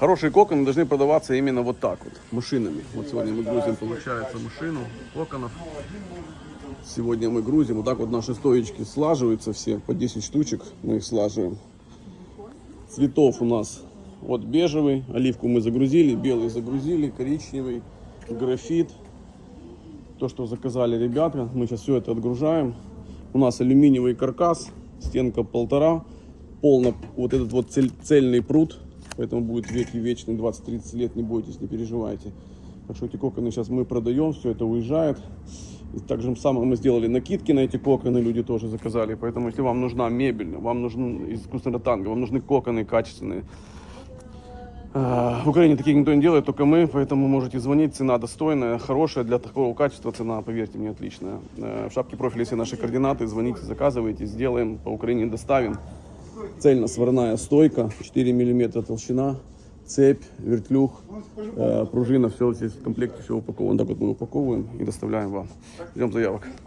Хорошие коконы должны продаваться именно вот так вот, машинами. Вот сегодня мы грузим, получается, машину коконов. Сегодня мы грузим, вот так вот наши стоечки слаживаются все, по 10 штучек мы их слаживаем. Цветов у нас вот бежевый, оливку мы загрузили, белый загрузили, коричневый, графит. То, что заказали ребята, мы сейчас все это отгружаем. У нас алюминиевый каркас, стенка полтора, полно вот этот вот цель- цельный пруд, поэтому будет веки вечный, 20-30 лет, не бойтесь, не переживайте. Так что эти коконы сейчас мы продаем, все это уезжает. И так же самое мы сделали накидки на эти коконы, люди тоже заказали. Поэтому если вам нужна мебель, вам нужен искусственный танго, вам нужны коконы качественные, а, В Украине таких никто не делает, только мы, поэтому можете звонить, цена достойная, хорошая, для такого качества цена, поверьте мне, отличная. Э, В шапке профиля все наши координаты, звоните, заказывайте, сделаем, по Украине доставим. Цельно сварная стойка, 4 мм толщина, цепь, вертлюг, э, пружина, все здесь в комплекте, все упаковано. Так вот мы упаковываем и доставляем вам. Ждем заявок.